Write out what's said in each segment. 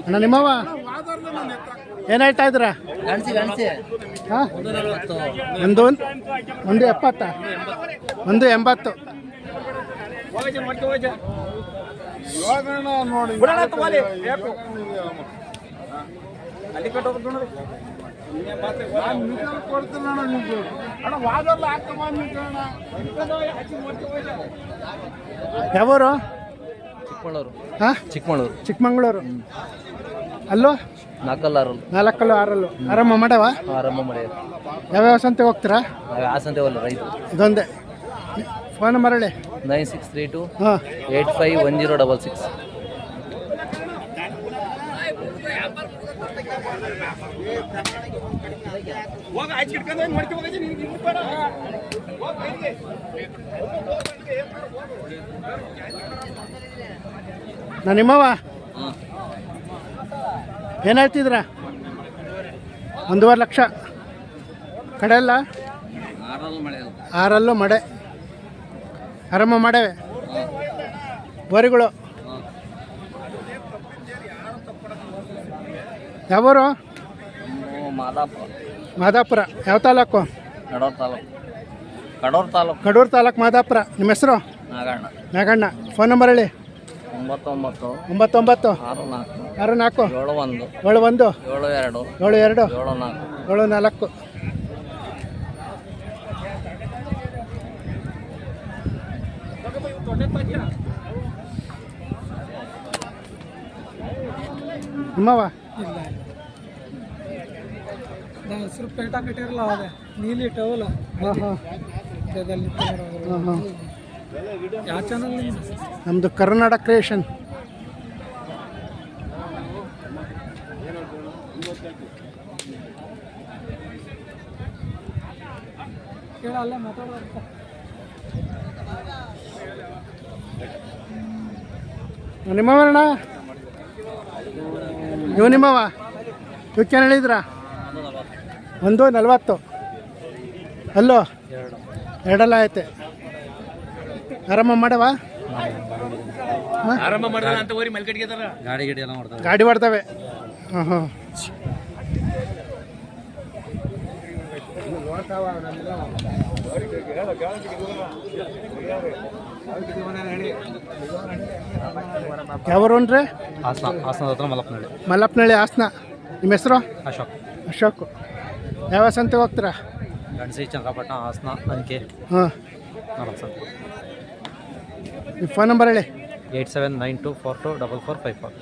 ಅಣ್ಣ ನಿಮ್ಮವ ಏನು ಹೇಳ್ತಾ ಇದ್ರ ಹಾಂ? ಒಂದು ಒಂದು ಎಪ್ಪತ್ತ? ಒಂದು ಎಂಬತ್ತು. ಯಾವೂರು? ಚಿಕ್ಕಮಗಳೂರು. ಹಾಂ? ಚಿಕ್ಕಮಗಳೂರು. ಚಿಕ್ಕಮಂಗ್ಳೂರು. ಅಲ್ಲೋ? ನಾಲ್ಕಲ್ಲಾರಲ್ಲ ನಾಲ್ಕಲ್ಲು ಆರಲ್ಲು. ಆರಾಮ ಮಾಡವ? ಆರಾಮ ಮಾಡಿ ಯಾವ್ಯಾವ ಸಂತೆ ಹೋಗ್ತೀರಾ? ಹಾಸಂತೆ ಒಲ್ಲ ರೈತ ಇದೊಂದೇ. ಫೋನ್ ನಂಬರ್ ಹೇಳಿ. ನೈನ್ ಸಿಕ್ಸ್ ತ್ರೀ ಟು ಹಾಂ. Eight five one zero double six. ನಾನು ನಿಮ್ಮವ ಏನು ಹೇಳ್ತಿದ್ರ? ಒಂದೂವರೆ ಲಕ್ಷ. ಕಡೆ ಅಲ್ಲ? ಆರಲ್ಲೂ ಮಡೆ. ಆರಾಮ ಮಾಡವೆ? ಬೋರಿಗಳು ಯಾವೂರು? ಮಾದಾಪುರ. ಮಾದಾಪುರ. ಯಾವ ತಾಲೂಕು? ಕಡೂರು ತಾಲೂಕು. ಕಡೂರು ತಾಲೂಕು. ಕಡೂರು ತಾಲೂಕು ಮಾದಾಪುರ. ನಿಮ್ಮ ಹೆಸರು? ನಾಗಣ್ಣ. ನಾಗಣ್ಣ. ಫೋನ್ ನಂಬರ್ ಹೇಳಿ. ಒಂಬತ್ತೊಂಬತ್ತು. ಒಂಬತ್ತೊಂಬತ್ತು. ಆರು ನಾಲ್ಕು. ಆರು ನಾಲ್ಕು. ಏಳು ಒಂದು. ಏಳು ಒಂದು. ಏಳು ಎರಡು. ಏಳು ಎರಡು. ಏಳು ನಾಲ್ಕು. ಏಳು ನಾಲ್ಕು. ನಿಮ್ಮವ ಹೆಸರು ಪೇಟ ಕಟ್ಟಿರಲ್ಲ ಅದೇ ನೀಲಿ ಟವಲ್. ಯಾವ ಚಾನಲ್ ನಮ್ಮದು ಕರ್ನಾಟಕ ಕ್ರಿಯೇಷನ್ ಕೇಳ ಅಲ್ಲೇ ಮಾತಾಡೋದು ನಿಮ್ಮವರಣ್ಣ ನೀವು ನಿಮ್ಮವ? ಇವಕ್ಕೆ ಏನು ಹೇಳಿದ್ರ ಒಂದು ನಲ್ವತ್ತು. ಅಲ್ಲೋ? ಎರಡಲ್ಲ ಐತೆ ಆರಾಮ ಮಾಡವ? ಆರಂಭ ಮಾಡಿದ್ರೆ ಅಂತ ಓರಿ ಮಲ್ಕಟ್ಗೆ ಗಾಡಿ ಗಿಡಿ ಎಲ್ಲ ಮಾಡ್ತಾರೆ. ಗಾಡಿ ಮಾಡ್ತವೆ. ಹಾಂ ಹಾಂ. ಯಾವರು ಅಂದ್ರೆ? ಹಾಸನ ಹಾಸನದ ಹತ್ರ ಹಾಸನ. ನಿಮ್ಮ ಹೆಸರು? ಅಶೋಕ್. ಅಶೋಕ್. ಯಾವ ಸಂತೆ ಹೋಗ್ತೀರಾ? ಗಣಸಿ ಚಂದ್ರಪಟ್ಟಣ ಹಾಸನ ಅಂಕೆ ಹಾಂ. ಸರ್. ನಿಮ್ಮ ಫೋನ್ ನಂಬರ್ ಹೇಳಿ. Eight seven nine two four two double four five four.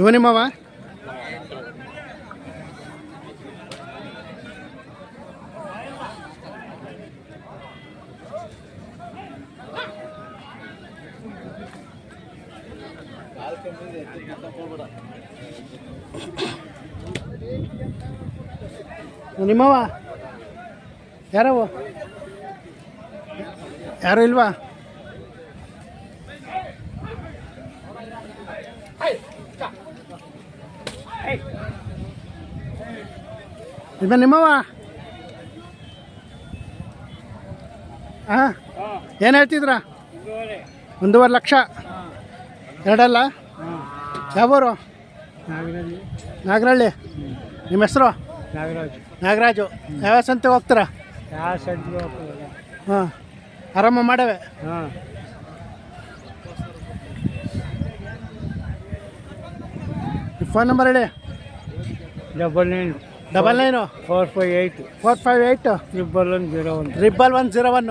ಇವ ನಿಮ್ಮವ ಯಾರವ ಯಾರು ಇಲ್ವಾ? ನಿಮ್ಮ ನಿಮ್ಮವ ಹಾಂ. ಏನು ಹೇಳ್ತಿದ್ರ? ಒಂದೂವರೆ ಲಕ್ಷ. ಎರಡಲ್ಲ? ಯಾವರು? ನಾಗರಹಳ್ಳಿ. ನಿಮ್ಮ ಹೆಸರು? ನಾಗರಾಜು. ನಾಗರಾಜು ಯಾವ ಸಂತೆ ಹೋಗ್ತೀರಾ? ಯಾವ ಸಂತೆ ಹಾಂ. ಆರಾಮ ಮಾಡವೆ? ಹಾಂ ಫೋನ್ ನಂಬರ್ ಹೇಳಿ. Double nine. Double nine. Four five eight. Four five eight. Triple one zero one triple one zero one.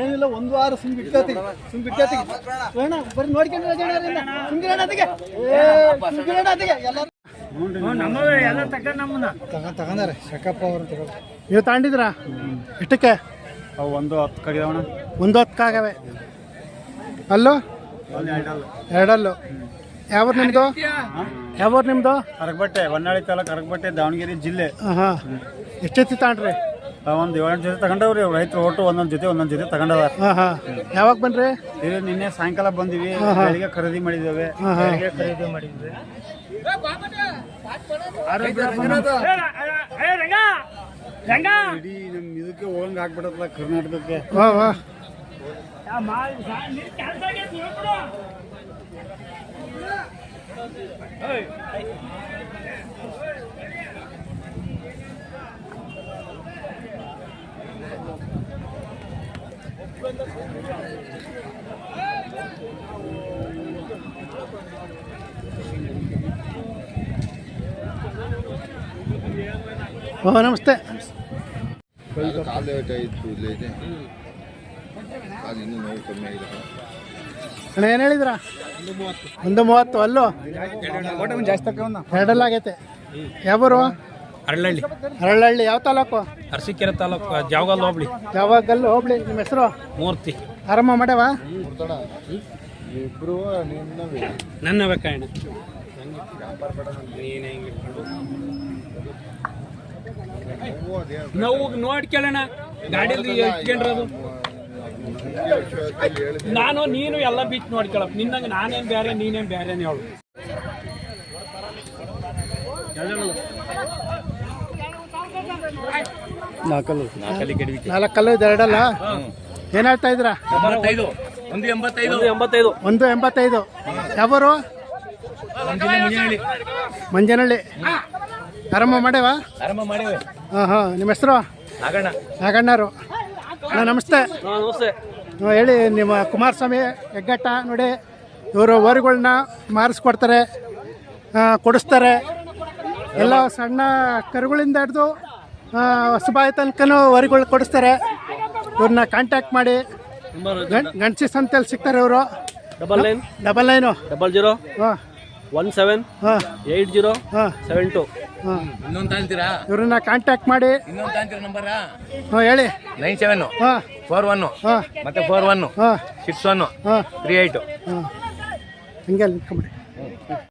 ಏನಿಲ್ಲ ಒಂದು ವಾರ ಸುಮ್ ಬಿಟ್ಕೋತಿ ಸುಮ್ ಬಿಟ್ಕೋತಿ ಬೇಡ ಬರ್ರಿ ನೋಡ್ಕೊಂಡು ತಗೊಂಡಾರೆ. ಶಕಪ್ಪ ಅವರು ತಗೊಂಡು ನೀವು ತಗೊಂಡಿದ್ರ ಎಷ್ಟಕ್ಕೆ? ಅವು ಒಂದು ಹತ್ತು ಕಡಿದವಣ ಒಂದು ಹೊತ್ತಾಗವೆ ಅಲ್ಲೋ? ಎರಡಲ್ಲು. ಯಾವ್ದು ನಿಮ್ದು? ಯಾವ್ದು ನಿಮ್ದು? ಕರಗಬಟ್ಟೆ ಹೊನ್ನಾಳಿ ತಾಲೂಕು ಕರಗಬಟ್ಟೆ ದಾವಣಗೆರೆ ಜಿಲ್ಲೆ. ಹಾಂ ಎಷ್ಟೊತ್ತಿ ತಗೊಂಡ್ರಿ? ಒಂದು ಏಳೆಂಟು ಜೊತೆ ತಗೊಂಡವ್ರಿ ಅವ್ರು. ರೈತರು ಒಟ್ಟು ಒಂದೊಂದು ಜೊತೆ ಒಂದೊಂದು ಜೊತೆ ತಗೊಂಡವ ಹಾಂ ಹಾಂ. ಯಾವಾಗ ಬಂದ್ರಿ? ಇದು ನಿನ್ನೆ ಸಾಯಂಕಾಲ ಬಂದಿವಿ. ಬೆಳಿಗ್ಗೆ ಖರೀದಿ ಮಾಡಿದ್ದೇವೆ. ಹಾಂ ಖರೀದಿ ಮಾಡಿದ್ವಿ. ಇಡೀ ನಮ್ಮ ಇದಕ್ಕೆ ಹೋಗಂಗೆ ಆಗ್ಬಿಡತ್ತಲ್ಲ ಕರ್ನಾಟಕಕ್ಕೆ. ವಾ ವಾ. ಓ ನಮಸ್ತೆ. ಅಣ್ಣ ಏನು ಹೇಳಿದ್ರ? ಒಂದು ಮೂವತ್ತು. ಅಲ್ಲೂ? ಜಾಸ್ತಿ ತಗೊಂಡ ಎರಡಲ್ಲ ಆಗೈತೆ ಯಾವರು? ಅರಳಳ್ಳಿ. ಹರಳಹಳ್ಳಿ ಯಾವ ತಾಲೂಕು? ಅರಸೀಕೆರೆ ತಾಲೂಕು ಜಾವಗಲ್ ಹೋಬಳಿ. ಯಾವಾಗಲ್ಲೂ ಹೋಬಳಿ ನಿಮ್ಮ ಹೆಸರು? ಮೂರ್ತಿ. ಆರಂಭ ಮಾಡ್ಯಾವ? ಇಬ್ರು ನನ್ನ ಬೇಕಾಯಣ ನಾವು ನೋಡ್ಕೊಳ್ಳೋಣ ಗಾಡಿಯಲ್ಲಿ ಇಟ್ಕೊಂಡ್ರದು ನಾನು ನೀನು ಎಲ್ಲ ಬೀಚ್ ನೋಡ್ಕೊಳಪ್ಪ ನಿನ್ನಂಗೆ ನಾನೇನು ಬೇರೆ ನೀನೇನು ಬೇರೆನೇ ಹೇಳು. ನಾಲ್ಕಲ್ಲು. ನಾಲ್ಕಲ್ಲು ಇದು ಎರಡಲ್ಲ? ಏನು ಹೇಳ್ತಾ ಇದ್ರ ಒಂದು ಎಂಬತ್ತೈದು. ಒಂದು ಎಂಬತ್ತೈದು. ಒಂದು ಎಂಬತ್ತೈದು. ಯಾವರು? ಮಂಜನಹಳ್ಳಿ. ಆರಂಭ ಮಾಡ್ಯಾವ ಆರಂಭ ಮಾಡಿವೆ. ಹಾಂ ಹಾಂ. ನಿಮ್ಮ ಹೆಸರು? ನಾಗಣ್ಣ. ನಾಗಣ್ಣರು. ಅಣ್ಣ ನಮಸ್ತೆ. ನಮಸ್ತೆ. ಹೇಳಿ ನಿಮ್ಮ ಕುಮಾರಸ್ವಾಮಿ ಹೆಗ್ಗಟ್ಟ ನೋಡಿ. ಇವರು ಓರಿಗಳನ್ನ ಮಾರಿಸ್ಕೊಡ್ತಾರೆ ಕೊಡಿಸ್ತಾರೆ. ಎಲ್ಲ ಸಣ್ಣ ಕರುಗಳಿಂದ ಹಿಡಿದು ಹೊಸಬಾಯಿ ತನಕನೂ ವರಿಗಳು ಕೊಡಿಸ್ತಾರೆ. ಇವ್ರನ್ನ ಕಾಂಟ್ಯಾಕ್ಟ್ ಮಾಡಿ. ಗಣಸಿ ಸಂತೆಯಲ್ಲಿ ಸಿಗ್ತಾರೆ ಇವರು. Double nine double nine double zero ಹಾಂ. ಒನ್ ಸೆವೆನ್ ಹಾಂ. ಏಯ್ಟ್ ಜೀರೋ ಹಾಂ. ಸೆವೆನ್ ಟು ಹಾಂ. ಇವ್ರನ್ನ ಕಾಂಟ್ಯಾಕ್ಟ್ ಮಾಡಿ. ಇನ್ನೊಂದು ಅಂತೀರ ನಂಬರ? ಹಾಂ ಹೇಳಿ. ನೈನ್ ಸೆವೆನ್ ಹಾಂ. ಫೋರ್ ಒನ್ ಹಾಂ. ಮತ್ತೆ ಫೋರ್ ಒನ್ ಹಾಂ. ಸಿಕ್ಸ್ ಒನ್ ಹಾಂ. ತ್ರೀ ಏಯ್ಟು ಹಾಂ. ಹಿಂಗೆ ನಿಂತ್ಕೊಂಬಿಡಿ